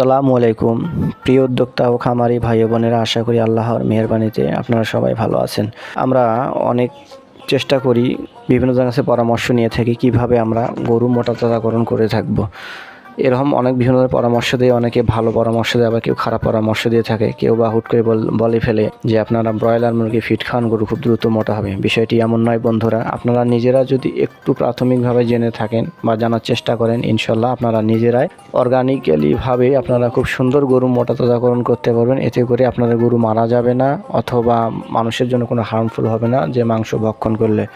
আসসালামু আলাইকুম। প্রিয় উদ্যোক্তা ও খামারি ভাই বোনেরা, আশা করি আল্লাহর মেহরবানিতে আপনারা সবাই ভালো আছেন। আমরা অনেক চেষ্টা করি বিভিন্ন জায়গা কাছে পরামর্শ নিয়ে থাকি, কীভাবে আমরা গরু মোটা তাজাকরণ করে থাকব। এরকম অনেক বিভিন্ন ধরনের পরামর্শ দিয়ে, অনেকে ভালো পরামর্শ দেয়, আবার কেউ খারাপ পরামর্শ দিয়ে থাকে। কেউ বা হুট করে বল- ফেলে যে, আপনারা ব্রয়লার মুরগি ফিট খান গরু খুব দ্রুত মোটা হবে। বিষয়টি এমন নয় বন্ধুরা, আপনারা নিজেরা যদি একটু প্রাথমিকভাবে জেনে থাকেন বা জানার চেষ্টা করেন ইনশাল্লাহ আপনারা নিজেরাই অর্গানিক্যালি ভাবে আপনারা খুব সুন্দর গরু মোটা তাজাকরণ করতে পারবেন। এতে করে আপনাদের গরু মারা যাবে না, অথবা মানুষের জন্য কোনো হার্মফুল হবে না, যে মাংস ভক্ষণ করলে।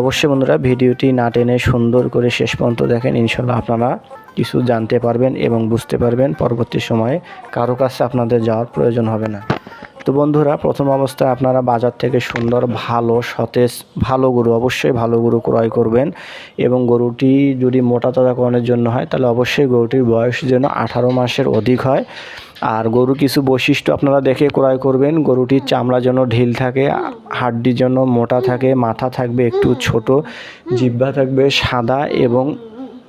অবশ্যই বন্ধুরা ভিডিওটি না টেনে সুন্দর করে শেষ পর্যন্ত দেখেন ইনশাল্লাহ আপনারা কিছু জানতে পারবেন এবং বুঝতে পারবেন পরবর্তী সময়ে কারও কাছে আপনাদের যাওয়ার প্রয়োজন হবে না। তো বন্ধুরা, প্রথম অবস্থায় আপনারা বাজার থেকে সুন্দর, ভালো, সতেজ, ভালো গরু অবশ্যই ভালো গরু ক্রয় করবেন এবং গরুটি যদি মোটা তাজাকরণের জন্য হয়, তাহলে অবশ্যই গরুটির বয়স যেন আঠারো মাসের অধিক হয়। আর গরু কিছু বৈশিষ্ট্য আপনারা দেখে ক্রয় করবেন। গরুটির চামড়া যেন ঢিল থাকে, হাড্ডি যেন মোটা থাকে, মাথা থাকবে একটু ছোট, জিহ্বা থাকবে সাদা এবং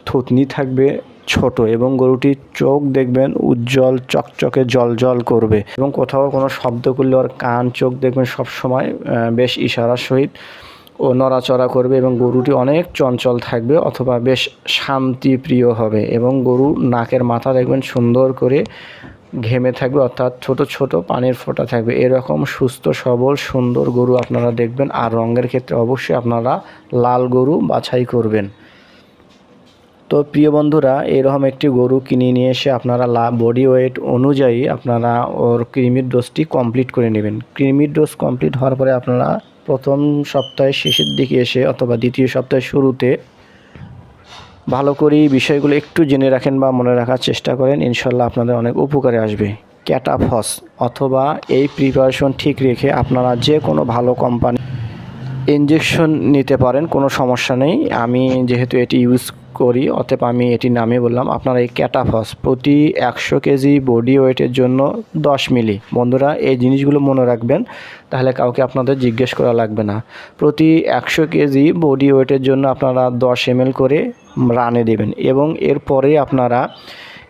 থুতনি থাকবে ছোট এবং গরুটির চোখ দেখবেন উজ্জ্বল, চকচকে জল জল করবে এবং কোথাও কোনো শব্দ করলে ওর কান, চোখ দেখবেন সব সময় বেশ ইশারার সহিত ও নড়াচড়া করবে এবং গরুটি অনেক চঞ্চল থাকবে অথবা বেশ শান্তিপ্রিয় হবে এবং গরু নাকের মাথা দেখবেন সুন্দর করে ঘেমে থাকবে, অর্থাৎ ছোট ছোট পানির ফোঁটা থাকবে। এরকম সুস্থ, সবল, সুন্দর গরু আপনারা দেখবেন। আর রঙের ক্ষেত্রে অবশ্যই আপনারা লাল গরু বাছাই করবেন। তো প্রিয় বন্ধুরা, এরকম একটি গরু কিনে নিয়ে এসে আপনারা লা বডি ওয়েট অনুযায়ী আপনারা ওর কৃমির ডোজটি কমপ্লিট করে নেবেন। ক্রিমির ডোজ কমপ্লিট হওয়ার পরে আপনারা প্রথম সপ্তাহের শেষের দিকে এসে অথবা দ্বিতীয় সপ্তাহের শুরুতে ভালো করে বিষয়গুলো একটু জেনে রাখেন বা মনে রাখার চেষ্টা করেন, ইনশাল্লাহ আপনাদের অনেক উপকারে আসবে। ক্যাটাফস অথবা এই প্রিপারেশন ঠিক রেখে আপনারা যে কোনো ভালো কোম্পানি ইঞ্জেকশন নিতে পারেন, কোনো সমস্যা নেই। আমি যেহেতু এটি ইউজ করি, অতএব আমি এটি নামে বললাম, আপনারা এই ক্যাটাফস প্রতি একশো কেজি বডি ওয়েটের জন্য দশ মিলি বন্ধুরা, এই জিনিসগুলো মনে রাখবেন, তাহলে কাউকে আপনাদের জিজ্ঞেস করা লাগবে না। প্রতি একশো কেজি বডি ওয়েটের জন্য আপনারা দশ এম করে রানে দেবেন এবং এরপরে আপনারা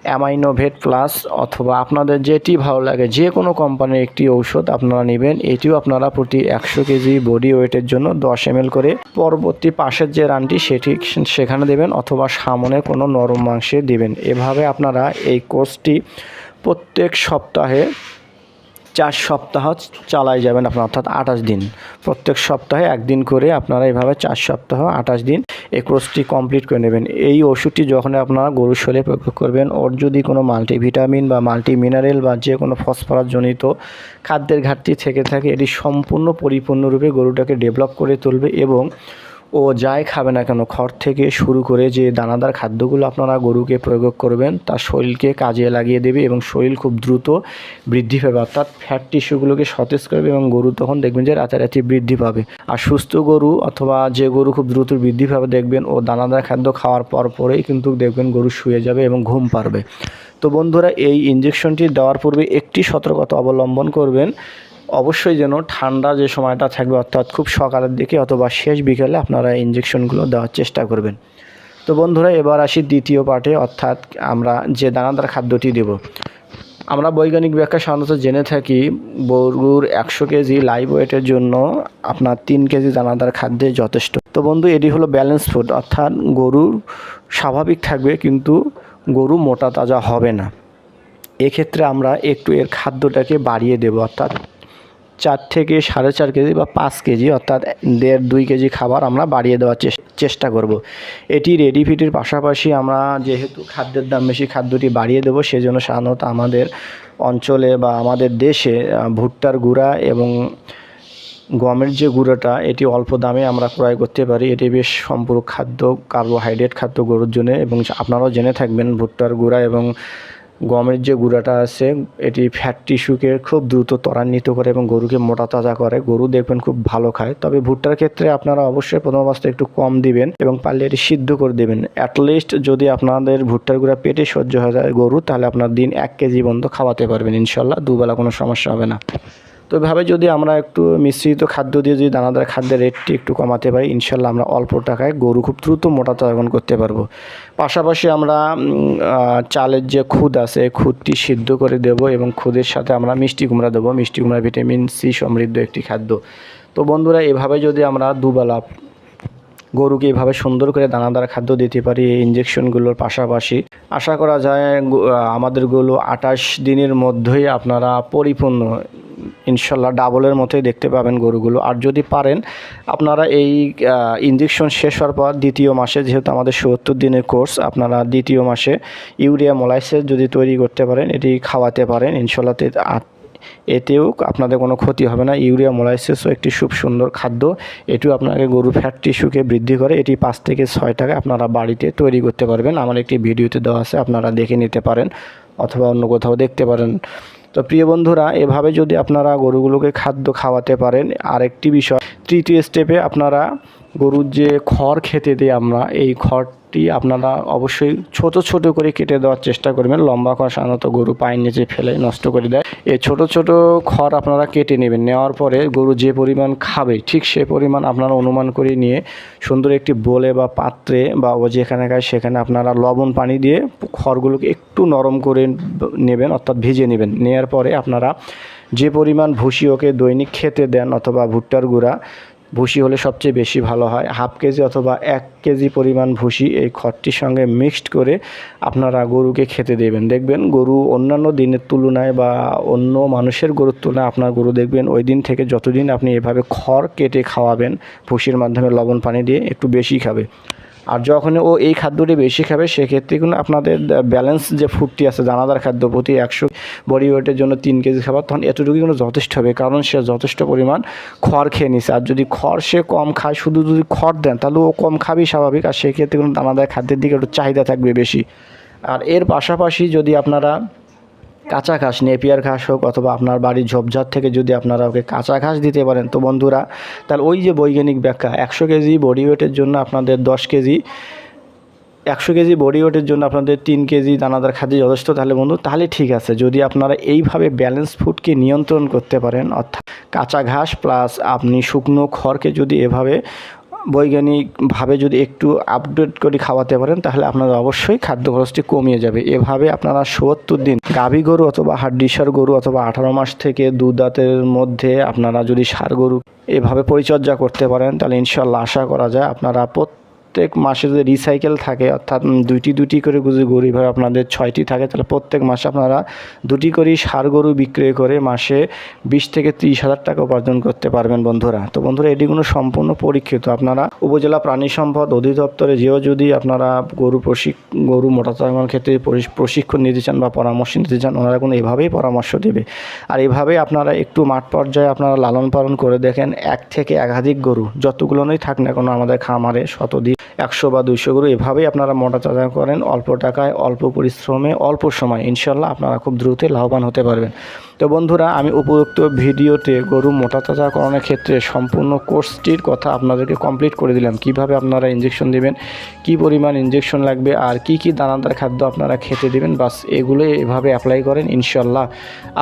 অ্যামাইনোভেট প্লাস অথবা আপনাদের যেটি ভালো লাগে, যে কোনো কোম্পানির একটি ঔষধ আপনারা নেবেন, এটিও আপনারা প্রতি একশো কেজি বডি ওয়েটের জন্য দশ এম করে পরবর্তী পাশের যে রানটি সেটি সেখানে দেবেন অথবা সামনে কোনো নরম মাংসে দেবেন। এভাবে আপনারা এই কোর্সটি প্রত্যেক সপ্তাহে চার সপ্তাহ চালাই যাবেন আপনার, অর্থাৎ আঠাশ দিন। প্রত্যেক সপ্তাহে একদিন করে আপনারা এভাবে চার সপ্তাহ, আঠাশ দিন এই কোর্সটি কমপ্লিট করে নেবেন। এই ওষুধটি যখন আপনারা গরুর শরীরে প্রয়োগ করবেন, ওর যদি কোনো মাল্টিভিটামিন বা মাল্টি মিনারেল বা যে কোনো ফসফরাস জনিত খাদ্যের ঘাটতি থেকে থাকে, এটি সম্পূর্ণ পরিপূর্ণরূপে গরুটাকে ডেভেলপ করে তুলবে এবং ও যাই খাবে না কেন, খড় থেকে শুরু করে যে দানাদার খাদ্যগুলো আপনারা গরুকে প্রয়োগ করবেন, তার শরীরকে কাজে লাগিয়ে দেবে এবং শরীর খুব দ্রুত বৃদ্ধি পাবে। অর্থাৎ ফ্যাট টিস্যুগুলোকে সতেজ করবে এবং গরু তখন দেখবেন যে রাতারাতি বৃদ্ধি পাবে। আর সুস্থ গরু অথবা যে গরু খুব দ্রুত বৃদ্ধি পাবে, দেখবেন ও দানাদার খাদ্য খাওয়ার পর পরেই কিন্তু দেখবেন গরু শুয়ে যাবে এবং ঘুম পারবে তো বন্ধুরা, এই ইঞ্জেকশনটি দেওয়ার পূর্বে একটি সতর্কতা অবলম্বন করবেন। অবশ্যই যেন ঠান্ডা যে সময়টা থাকবে, অর্থাৎ খুব সকালের দিকে অথবা শেষ বিকেলে আপনারা ইঞ্জেকশনগুলো দেওয়ার চেষ্টা করবেন। তো বন্ধুরা, এবার আসি দ্বিতীয় পার্টে, অর্থাৎ আমরা যে দানাদার খাদ্যটি দেব। আমরা বৈজ্ঞানিক ব্যাখ্যা সাধারণত জেনে থাকি গরুর একশো কেজি লাইভ ওয়েটের জন্য আপনার তিন কেজি দানাদার খাদ্যে যথেষ্ট। তো বন্ধু, এটি হলো ব্যালেন্স ফুড অর্থাৎ গরুর স্বাভাবিক থাকবে কিন্তু গরু মোটা তাজা হবে না। এক্ষেত্রে আমরা একটু এর খাদ্যটাকে বাড়িয়ে দেবো, অর্থাৎ চার থেকে সাড়ে চার কেজি বা পাঁচ কেজি, অর্থাৎ দেড় দুই কেজি খাবার আমরা বাড়িয়ে দেওয়ার চেষ্টা করব। এটি রেডি ফিটের পাশাপাশি আমরা যেহেতু খাদ্যের দাম বেশি, খাদ্যটি বাড়িয়ে দেবো, সেজন্য সাধারণত আমাদের অঞ্চলে বা আমাদের দেশে ভুট্টার গুঁড়া এবং গমের যে গুঁড়োটা, এটি অল্প দামে আমরা ক্রয় করতে পারি এটি বেশ সম্পূরক খাদ্য, কার্বোহাইড্রেট খাদ্য গরুর জন্য এবং আপনারাও জেনে থাকবেন ভুট্টার গুঁড়া এবং গমের যে গুঁড়াটা আছে, এটি ফ্যাট টিস্যুকে খুব দ্রুত ত্বরান্বিত করে এবং গরুকে মোটা তাজা করে। গরু দেখবেন খুব ভালো খায়। তবে ভুট্টার ক্ষেত্রে আপনারা অবশ্যই প্রথম অবস্থা একটু কম দিবেন এবং পারলে এটি সিদ্ধ করে দেবেন। অ্যাটলিস্ট যদি আপনাদের ভুট্টার গুঁড়া পেটে সহ্য হয়ে যায় গরু, তাহলে আপনার দিন এক কেজি পর্যন্ত খাওয়াতে পারবেন। ইনশাল্লাহ দুবেলা কোনো সমস্যা হবে না। তো এভাবে যদি আমরা একটু মিশ্রিত খাদ্য দিয়ে যদি দানাদার খাদ্যের রেটটি একটু কমাতে পারি, ইনশাল্লাহ আমরা অল্প টাকায় গরু খুব দ্রুত মোটা তাজাকরণ করতে পারব। পাশাপাশি আমরা চালের যে খুদ আছে খুদটি সিদ্ধ করে দেব এবং খুদের সাথে আমরা মিষ্টি কুমড়া দেবো। মিষ্টি কুমড়া ভিটামিন সি সমৃদ্ধ একটি খাদ্য। তো বন্ধুরা, এভাবে যদি আমরা দুবেলা গরুকে এভাবে সুন্দর করে দানাদার খাদ্য দিতে পারি এই ইঞ্জেকশনগুলোর পাশাপাশি, আশা করা যায় আমাদেরগুলো আঠাশ দিনের মধ্যেই আপনারা পরিপূর্ণ ইনশাল্লাহ ডাবলের মতোই দেখতে পাবেন গরুগুলো। আর যদি পারেন, আপনারা এই ইঞ্জেকশন শেষ হওয়ার পর দ্বিতীয় মাসে, যেহেতু আমাদের সত্তর দিনের কোর্স আপনারা দ্বিতীয় মাসে ইউরিয়া, মোলাইসেস যদি তৈরি করতে পারেন, এটি খাওয়াতে পারেন। ইনশাল্লাহ এতেও আপনাদের কোনো ক্ষতি হবে না। ইউরিয়া, মোলাইসিসও একটি খুব সুন্দর খাদ্য। এটিও আপনাকে গরুর ফ্যাট টিস্যুকে বৃদ্ধি করে, এটি পাঁচ থেকে ছয় টাকা আপনারা বাড়িতে তৈরি করতে পারবেন। আমার একটি ভিডিওতে দেওয়া আছে, আপনারা দেখে নিতে পারেন, অথবা অন্য কোথাও দেখতে পারেন। তো প্রিয় বন্ধুরা, এভাবে যদি আপনারা গরুগুলোকে খাদ্য খাওয়াতে পারেন, আরেকটি বিষয়, তৃতীয় স্টেপে আপনারা গরুর যে খড় খেতে দিই আমরা, এই খড়টি আপনারা অবশ্যই ছোট ছোট করে কেটে দেওয়ার চেষ্টা করবেন। লম্বা খড় সাধারণত গরু পায়ের নিচে ফেলে নষ্ট করে দেয়। এই ছোট ছোট খড় আপনারা কেটে নেবেন। নেওয়ার পরে গরু যে পরিমাণ খাবে, ঠিক সে পরিমাণ আপনারা অনুমান করে নিয়ে সুন্দর একটি বলে বা পাত্রে বা ও যেখানে খায় সেখানে আপনারা লবণ পানি দিয়ে খড়গুলোকে একটু নরম করে নেবেন, অর্থাৎ ভিজে নেবেন। নেওয়ার পরে আপনারা যে পরিমাণ ভুসি ওকে দৈনিক খেতে দেন অথবা ভুট্টার গুঁড়া ভুসি হলে সবচেয়ে বেশি ভালো হয়। হাফ কেজি অথবা এক কেজি পরিমাণ ভুসি এই খড়টির সঙ্গে মিক্সড করে আপনারা গরুকে খেতে দেবেন। দেখবেন গরু অন্যান্য দিনের তুলনায় বা অন্য মানুষের গরুর তুলনায় আপনার গরু দেখবেন ওই দিন থেকে যতদিন আপনি এভাবে খড় কেটে খাওয়াবেন, ভুসির মাধ্যমে লবণ পানি দিয়ে একটু বেশি খাবে। আর যখন ও এই খাদ্যটি বেশি খাবে, সেক্ষেত্রে কিন্তু আপনাদের ব্যালেন্স যে ফুডটি আছে দানাদার খাদ্য প্রতি একশো বডি ওয়েটের জন্য তিন কেজি খাবার, তখন এতটুকু কিন্তু যথেষ্ট হবে। কারণ সে যথেষ্ট পরিমাণ খড় খেয়ে নিছে। আর যদি খড় সে কম খায়, শুধু যদি খড় দেন, তাহলে ও কম খাবেই স্বাভাবিক। আর সেক্ষেত্রে কিন্তু দানাদার খাদ্যের দিকে একটু চাহিদা থাকবে বেশি। আর এর পাশাপাশি যদি আপনারা কাঁচা ঘাস, নেপিয়ার ঘাস হোক অথবা আপনার বাড়ির ঝোপঝাড় থেকে যদি আপনারা ওকে কাঁচা ঘাস দিতে পারেন, তো বন্ধুরা, তাহলে ওই যে বৈজ্ঞানিক ব্যাখ্যা, একশো কেজি বডি ওয়েটের জন্য আপনাদের দশ কেজি, একশো কেজি বডি ওয়েটের জন্য আপনাদের তিন কেজি দানাদার খাদ্য যথেষ্ট, তাহলে বন্ধু, তাহলে ঠিক আছে। যদি আপনারা এইভাবে ব্যালেন্স ফুডকে নিয়ন্ত্রণ করতে পারেন, অর্থাৎ কাঁচা ঘাস প্লাস আপনি শুকনো খড়কে যদি এভাবে বৈজ্ঞানিকভাবে যদি একটু আপডেট করে খাওয়াতে পারেন, তাহলে আপনারা অবশ্যই খাদ্য খরচটি কমিয়ে যাবে। এভাবে আপনারা সত্তর দিন গাভী গরু অথবা হাড্ডিসার গরু অথবা আঠারো মাস থেকে দু দাঁতের মধ্যে আপনারা যদি সার গরু এভাবে পরিচর্যা করতে পারেন, তাহলে ইনশাল্লাহ আশা করা যায় আপনারা প্রত্যেক মাসে যদি রিসাইকেল থাকে, অর্থাৎ দুইটি দুটি করে যদি গরু এভাবে আপনাদের ছয়টি থাকে, তাহলে প্রত্যেক মাসে আপনারা দুটি করেই সার গরু বিক্রয় করে মাসে বিশ থেকে ত্রিশ হাজার টাকা উপার্জন করতে পারবেন বন্ধুরা। তো বন্ধুরা, এটি কোনো সম্পূর্ণ পরীক্ষিত। আপনারা উপজেলা প্রাণী সম্পদ অধিদপ্তরে যেও যদি আপনারা গরু প্রশিক, গরু মোটাতাজার ক্ষেত্রে প্রশিক্ষণ নিতে চান বা পরামর্শ নিতে চান, ওনারা কোনো এভাবেই পরামর্শ দেবে। আর এভাবে আপনারা একটু মাঠ পর্যায়ে আপনারা লালন পালন করে দেখেন, এক থেকে একাধিক গরু যতগুলোই থাক না কোনো আমাদের খামারে শতদিক একশো বা দুইশো গরু, এভাবেই আপনারা মোটা তাজা করেন, অল্প টাকায়, অল্প পরিশ্রমে, অল্প সময়। ইনশাল্লাহ আপনারা খুব দ্রুত লাভবান হতে পারবেন। তো বন্ধুরা, আমি উপযুক্ত ভিডিওতে গরু মোটা তাজাকরণের ক্ষেত্রে সম্পূর্ণ কোর্সটির কথা আপনাদেরকে কমপ্লিট করে দিলাম। কীভাবে আপনারা ইঞ্জেকশন দিবেন, কি পরিমাণ ইঞ্জেকশন লাগবে, আর কি কি দানাদার খাদ্য আপনারা খেতে দিবেন, বাস এগুলো এভাবে অ্যাপ্লাই করেন। ইনশাল্লাহ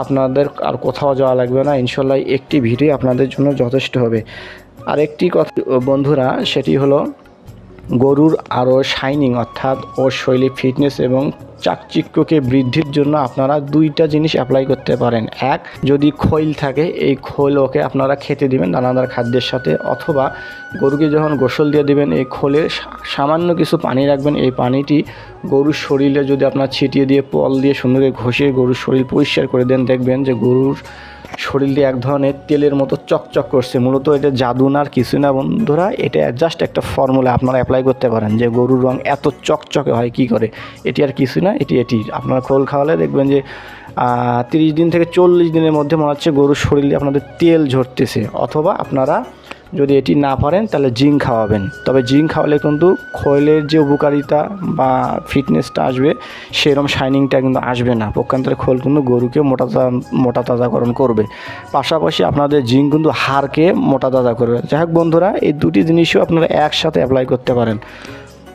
আপনাদের আর কোথাও যাওয়া লাগবে না। ইনশাল্লাহ একটি ভিডিও আপনাদের জন্য যথেষ্ট হবে। আরেকটি কথা বন্ধুরা, সেটি হলো গরুর আরও শাইনিং অর্থাৎ ওর শৈলী, ফিটনেস এবং চাকচিক্যকে বৃদ্ধির জন্য আপনারা দুইটা জিনিস অ্যাপ্লাই করতে পারেন। এক, যদি খৈল থাকে, এই খোল ওকে আপনারা খেতে দিবেন দানাদার খাদ্যের সাথে, অথবা গরুকে যখন গোসল দিয়ে দিবেন, এই খোলে সামান্য কিছু পানি রাখবেন। এই পানিটি গরুর শরীরে যদি আপনার ছিটিয়ে দিয়ে, পল দিয়ে সুন্দর করে ঘষে গরুর শরীর পরিষ্কার করে দেন, দেখবেন যে গরুর শরীর দিয়ে এক ধরনের তেলের মতো চকচক করছে। মূলত এটা জাদু না, আর কিছু না বন্ধুরা, এটা জাস্ট একটা ফর্মুলা আপনারা অ্যাপ্লাই করতে পারেন যে গরুর রং এত চকচকে হয় কি করে। এটি আর কিছু না, এটি এটি। আপনারা খোল খাওয়ালে দেখবেন যে তিরিশ দিন থেকে চল্লিশ দিনের মধ্যে মনে হচ্ছে গরুর শরীরে আপনাদের তেল ঝরতেছে, অথবা আপনারা যদি এটি না পারেন, তাহলে জিঙ্ক খাওয়াবেন। তবে জিঙ্ক খাওয়ালে কিন্তু খোলের যে উপকারিতা বা ফিটনেসটা আসবে সেরকম শাইনিংটা কিন্তু আসবে না। পক্ষান্তরে খোল কিন্তু গরুকে মোটা মোটা তাজাকরণ করবে। পাশাপাশি আপনাদের জিঙ্ক কিন্তু হাড়কে মোটা তাজা করবে। যাই হোক বন্ধুরা, এই দুটি জিনিসও আপনারা একসাথে অ্যাপ্লাই করতে পারেন।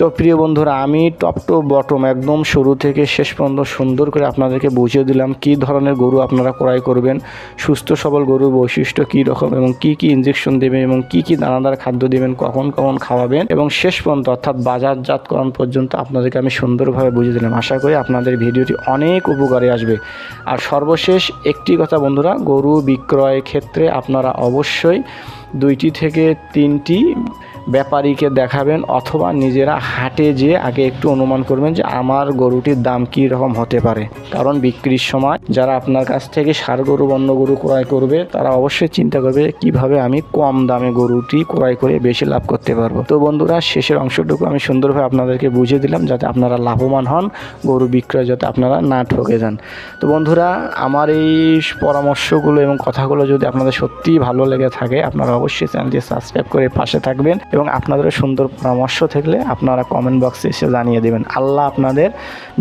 তো প্রিয় বন্ধুরা, আমি টপ টু বটম একদম শুরু থেকে শেষ পর্যন্ত সুন্দর করে আপনাদেরকে বুঝিয়ে দিলাম কি ধরনের গরু আপনারা ক্রয় করবেন, সুস্থ সবল গরুর বৈশিষ্ট্য কী রকম এবং কি কি ইঞ্জেকশন দেবেন এবং কি কি দানাদার খাদ্য দেবেন, কখন কখন খাওয়াবেন এবং শেষ পর্যন্ত অর্থাৎ বাজারজাতকরণ পর্যন্ত আপনাদেরকে আমি সুন্দরভাবে বুঝিয়ে দিলাম। আশা করি আপনাদের ভিডিওটি অনেক উপকারে আসবে। আর সর্বশেষ একটি কথা বন্ধুরা, গরু বিক্রয় ক্ষেত্রে আপনারা অবশ্যই দুইটি থেকে তিনটি ব্যাপারীকে দেখাবেন অথবা নিজেরা হাটে যেয়ে আগে একটু অনুমান করবেন যে আমার গরুটির দাম কী রকম হতে পারে। কারণ বিক্রির সময় যারা আপনার কাছ থেকে সার গরু, বন্য গরু ক্রয় করবে, তারা অবশ্যই চিন্তা করবে কীভাবে আমি কম দামে গরুটি ক্রয় করে বেশি লাভ করতে পারব। তো বন্ধুরা, শেষের অংশটুকু আমি সুন্দরভাবে আপনাদেরকে বুঝিয়ে দিলাম যাতে আপনারা লাভবান হন, গরু বিক্রয় যাতে আপনারা না ঠকে যান। তো বন্ধুরা, আমার এই পরামর্শগুলো এবং কথাগুলো যদি আপনাদের সত্যিই ভালো লেগে থাকে, আপনারা অবশ্যই চ্যানেলটি সাবস্ক্রাইব করে পাশে থাকবেন এবং আপনাদের সুন্দর পরামর্শ থাকলে আপনারা কমেন্ট বক্সে এসে জানিয়ে দেবেন। আল্লাহ আপনাদের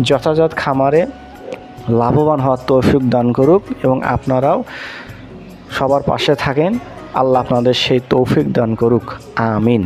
যথাযথ খামারে লাভবান হওয়ার তৌফিক দান করুক এবং আপনারাও সবার পাশে থাকেন। আল্লাহ আপনাদের সেই তৌফিক দান করুক। আমিন।